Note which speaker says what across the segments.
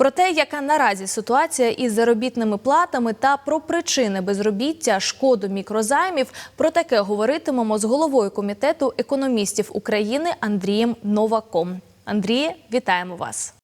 Speaker 1: Про те, яка наразі ситуація із заробітними платами та про причини безробіття, шкоду мікрозаймів, про таке говоритимемо з головою комітету економістів України Андрієм Новаком. Андріє, вітаємо вас.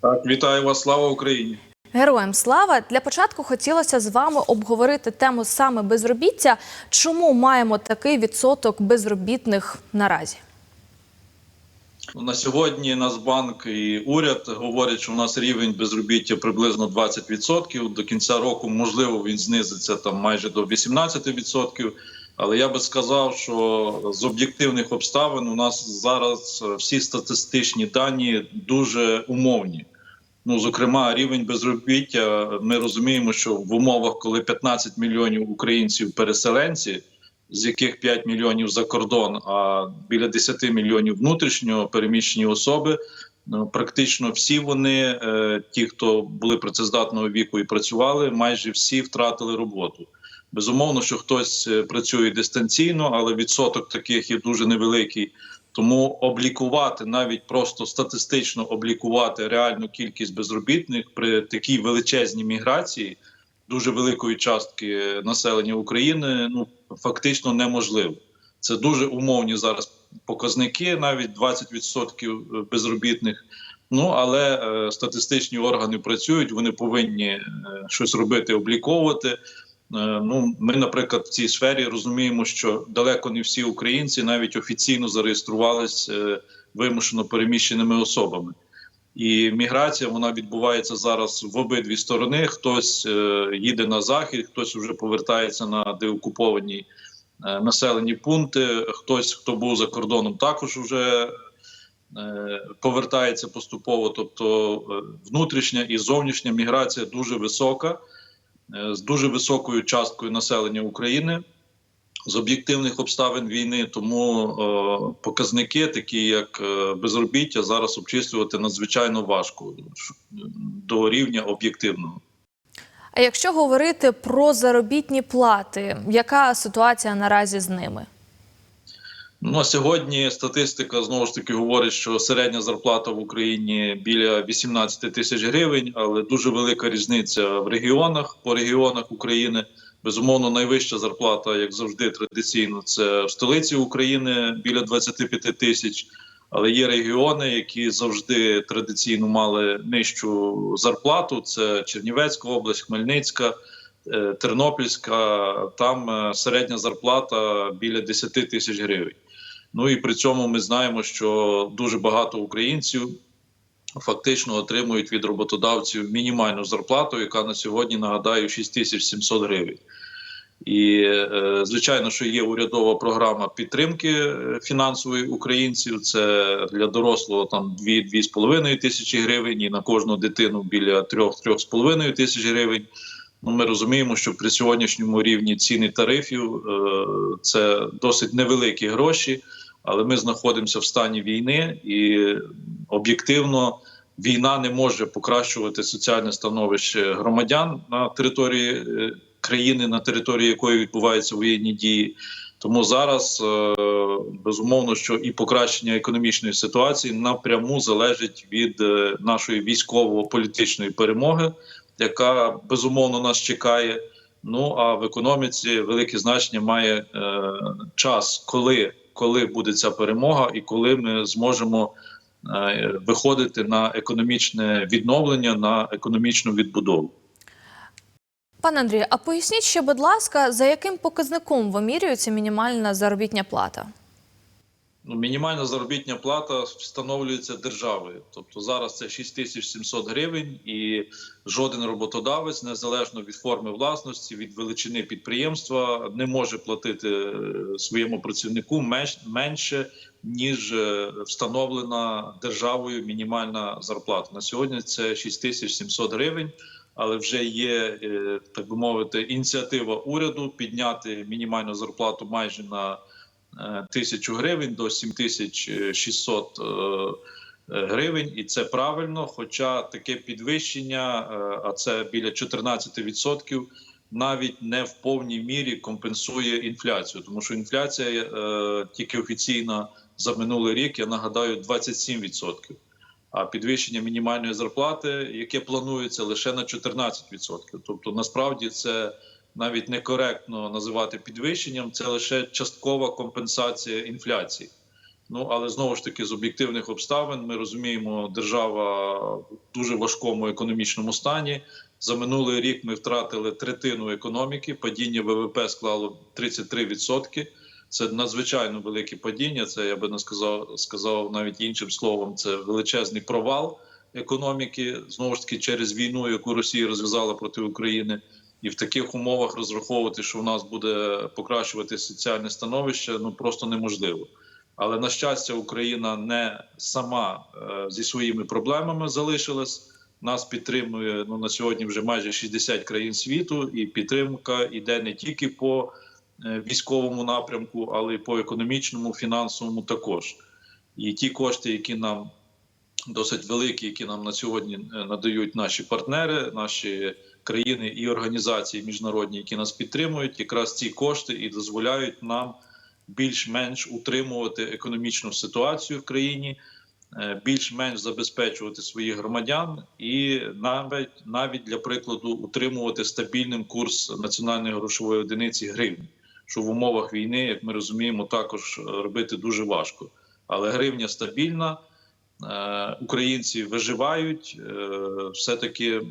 Speaker 2: Так, вітаю вас, слава Україні.
Speaker 1: Героям слава для початку хотілося з вами обговорити тему саме безробіття. Чому маємо такий відсоток безробітних наразі?
Speaker 2: На сьогодні Нацбанк і уряд говорять, що у нас рівень безробіття приблизно 20%. До кінця року, можливо, він знизиться там майже до 18%. Але я би сказав, що з об'єктивних обставин у нас зараз всі статистичні дані дуже умовні. Ну, зокрема, рівень безробіття. Ми розуміємо, що в умовах, коли 15 мільйонів українців переселенці, з яких 5 мільйонів за кордон, а біля 10 мільйонів внутрішньо переміщені особи. Ну, практично всі вони, е, ті, хто були працездатного віку і працювали, майже всі втратили роботу. Безумовно, що хтось е, працює дистанційно, але відсоток таких є дуже невеликий. Тому облікувати навіть просто статистично облікувати реальну кількість безробітних при такій величезній міграції дуже великої частки населення України ну фактично неможливо. Це дуже умовні зараз показники, навіть 20% безробітних. Ну але е, статистичні органи працюють, вони повинні е, щось робити, обліковувати. Е, ну, ми, наприклад, в цій сфері розуміємо, що далеко не всі українці навіть офіційно зареєструвалися е, вимушено переміщеними особами. І міграція вона відбувається зараз в обидві сторони. Хтось е, їде на захід, хтось вже повертається на деокуповані е, населені пункти. Хтось, хто був за кордоном, також вже е, повертається поступово. Тобто внутрішня і зовнішня міграція дуже висока, з дуже високою часткою населення України. З об'єктивних обставин війни, тому е, показники, такі як е, безробіття, зараз обчислювати надзвичайно важко до рівня об'єктивного.
Speaker 1: А якщо говорити про заробітні плати, яка ситуація наразі з ними?
Speaker 2: Ну а сьогодні статистика знову ж таки говорить, що середня зарплата в Україні біля 18 тисяч гривень, але дуже велика різниця в регіонах по регіонах України. Безумовно, найвища зарплата, як завжди, традиційно, це в столиці України біля 25 тисяч. Але є регіони, які завжди традиційно мали нижчу зарплату. Це Чернівецька область, Хмельницька, е, Тернопільська. Там е, середня зарплата біля 10 тисяч гривень. Ну і при цьому ми знаємо, що дуже багато українців фактично отримують від роботодавців мінімальну зарплату, яка на сьогодні нагадаю 6700 гривень. І е, звичайно, що є урядова програма підтримки е, фінансової українців. Це для дорослого там 2-2,5 тисячі гривень, і на кожну дитину біля 3-3,5 тисяч гривень. Ну, ми розуміємо, що при сьогоднішньому рівні ціни тарифів е, це досить невеликі гроші, але ми знаходимося в стані війни, і об'єктивно війна не може покращувати соціальне становище громадян на території е, країни, на території якої відбуваються воєнні дії. Тому зараз е, безумовно, що і покращення економічної ситуації напряму залежить від е, нашої військово-політичної перемоги, яка безумовно нас чекає. Ну а в економіці велике значення має е, час, коли, коли буде ця перемога, і коли ми зможемо е, виходити на економічне відновлення, на економічну відбудову.
Speaker 1: Пане Андрію, а поясніть ще, будь ласка, за яким показником вимірюється мінімальна заробітня плата?
Speaker 2: Ну, мінімальна заробітня плата встановлюється державою. Тобто зараз це 6700 гривень, і жоден роботодавець, незалежно від форми власності, від величини підприємства, не може платити е, своєму працівнику менше, ніж е, встановлена державою мінімальна зарплата. На сьогодні це 6700 гривень. Але вже є, е, так би мовити, ініціатива уряду підняти мінімальну зарплату майже на тисячу гривень до 7600 е, гривень, і це правильно. Хоча таке підвищення, е, а це біля 14%, навіть не в повній мірі компенсує інфляцію, тому що інфляція е, тільки офіційна за минулий рік, я нагадаю, 27%. а підвищення мінімальної зарплати, яке планується лише на 14%. Тобто, насправді це навіть некоректно називати підвищенням, це лише часткова компенсація інфляції. Ну але знову ж таки з об'єктивних обставин ми розуміємо, держава в дуже важкому економічному стані. За минулий рік ми втратили третину економіки. Падіння ВВП склало 33%. Це надзвичайно велике падіння. Це я би не сказав, сказав навіть іншим словом. Це величезний провал економіки. Знову ж таки, через війну, яку Росія розв'язала проти України, і в таких умовах розраховувати, що в нас буде покращувати соціальне становище, ну просто неможливо. Але на щастя, Україна не сама е, зі своїми проблемами залишилась. Нас підтримує ну на сьогодні вже майже 60 країн світу, і підтримка йде не тільки по е, військовому напрямку, але й по економічному, фінансовому також. І ті кошти, які нам досить великі, які нам на сьогодні е, надають наші партнери, наші країни і організації міжнародні, які нас підтримують, якраз ці кошти і дозволяють нам більш-менш утримувати економічну ситуацію в країні, е, більш-менш забезпечувати своїх громадян, і навіть навіть для прикладу утримувати стабільним курс національної грошової одиниці гривні, що в умовах війни, як ми розуміємо, також е, робити дуже важко. Але гривня стабільна, е, українці виживають, все таки.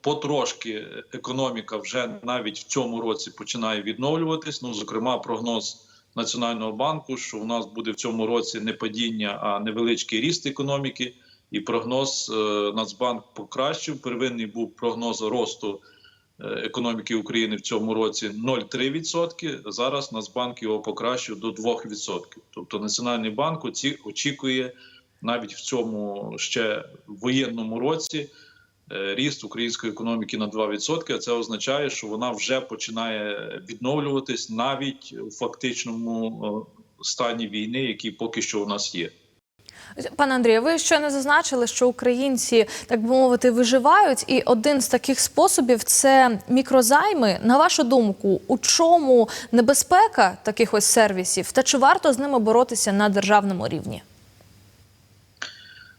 Speaker 2: Потрошки економіка вже навіть в цьому році починає відновлюватись. Ну, зокрема, прогноз Національного банку, що у нас буде в цьому році не падіння, а невеличкий ріст економіки. І прогноз е, Нацбанк покращив. Первинний був прогноз росту е, економіки України в цьому році 0,3%. Зараз Нацбанк його покращив до 2%. Тобто Національний банк оці, очікує навіть в цьому ще воєнному році ріст української економіки на 2%. А це означає, що вона вже починає відновлюватись навіть у фактичному е, стані війни, який поки що у нас є.
Speaker 1: Пане Андрію, ви щойно зазначили, що українці, так би мовити, виживають, і один з таких способів це мікрозайми. На вашу думку, у чому небезпека таких ось сервісів, та чи варто з ними боротися на державному рівні?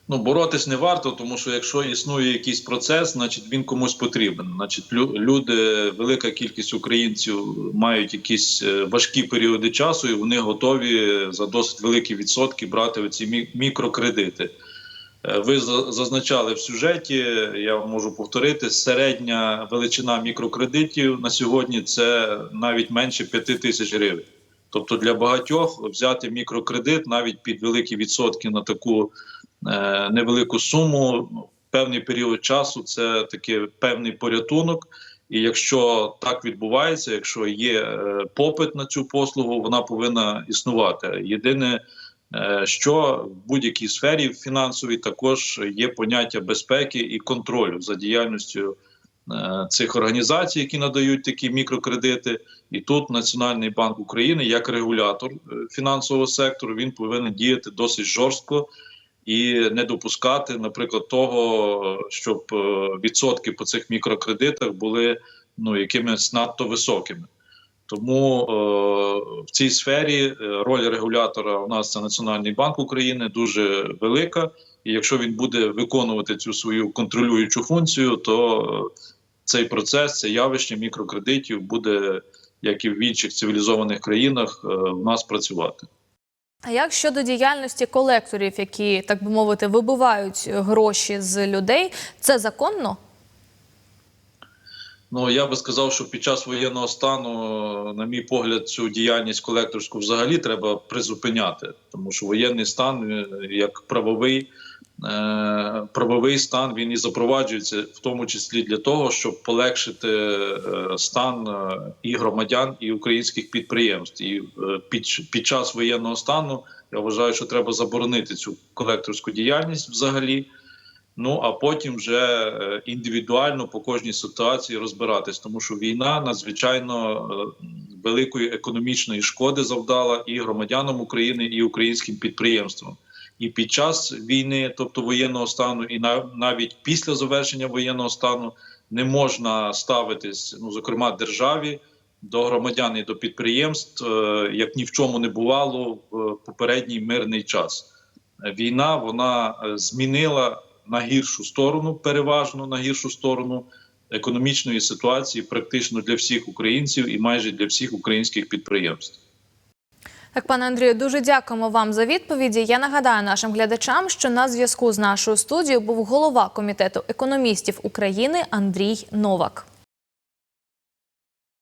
Speaker 2: Ну, боротись не варто, тому що якщо існує якийсь процес, значить він комусь потрібен. Значить, люди, велика кількість українців мають якісь е, важкі періоди часу, і вони готові за досить великі відсотки брати оці мікрокредити. Е, ви зазначали в сюжеті, я можу повторити, середня величина мікрокредитів на сьогодні це навіть менше 5 тисяч гривень. Тобто для багатьох взяти мікрокредит навіть під великі відсотки на таку невелику суму певний період часу це такий певний порятунок. І якщо так відбувається, якщо є е, попит на цю послугу, вона повинна існувати. Єдине, е, що в будь-якій сфері фінансовій також є поняття безпеки і контролю за діяльністю е, цих організацій, які надають такі мікрокредити. І тут Національний банк України, як регулятор е, фінансового сектору, він повинен діяти досить жорстко і не допускати, наприклад, того, щоб е, відсотки по цих мікрокредитах були ну якимись надто високими. Тому е, в цій сфері е, роль регулятора у нас це Національний банк України дуже велика. І якщо він буде виконувати цю свою контролюючу функцію, то цей процес, це явище мікрокредитів буде як і в інших цивілізованих країнах, е, в нас працювати.
Speaker 1: А як щодо діяльності колекторів, які так би мовити вибивають гроші з людей, це законно?
Speaker 2: Ну я би сказав, що під час воєнного стану, на мій погляд, цю діяльність колекторську взагалі треба призупиняти, тому що воєнний стан е, як правовий. Е, правовий стан він і запроваджується в тому числі для того, щоб полегшити е, стан і громадян, і українських підприємств. І під, під час воєнного стану я вважаю, що треба заборонити цю колекторську діяльність взагалі. Ну а потім вже індивідуально по кожній ситуації розбиратись, тому що війна надзвичайно великої економічної шкоди завдала і громадянам України, і українським підприємствам і під час війни, тобто воєнного стану, і навіть після завершення воєнного стану не можна ставитись, ну зокрема державі до громадян і до підприємств, е, як ні в чому не бувало в попередній мирний час. е, війна вона е, змінила на гіршу сторону, переважно на гіршу сторону економічної ситуації, практично для всіх українців і майже для всіх українських підприємств.
Speaker 1: Так, пане Андрію, дуже дякуємо вам за відповіді. Я нагадаю нашим глядачам, що на зв'язку з нашою студією був голова комітету економістів України Андрій Новак.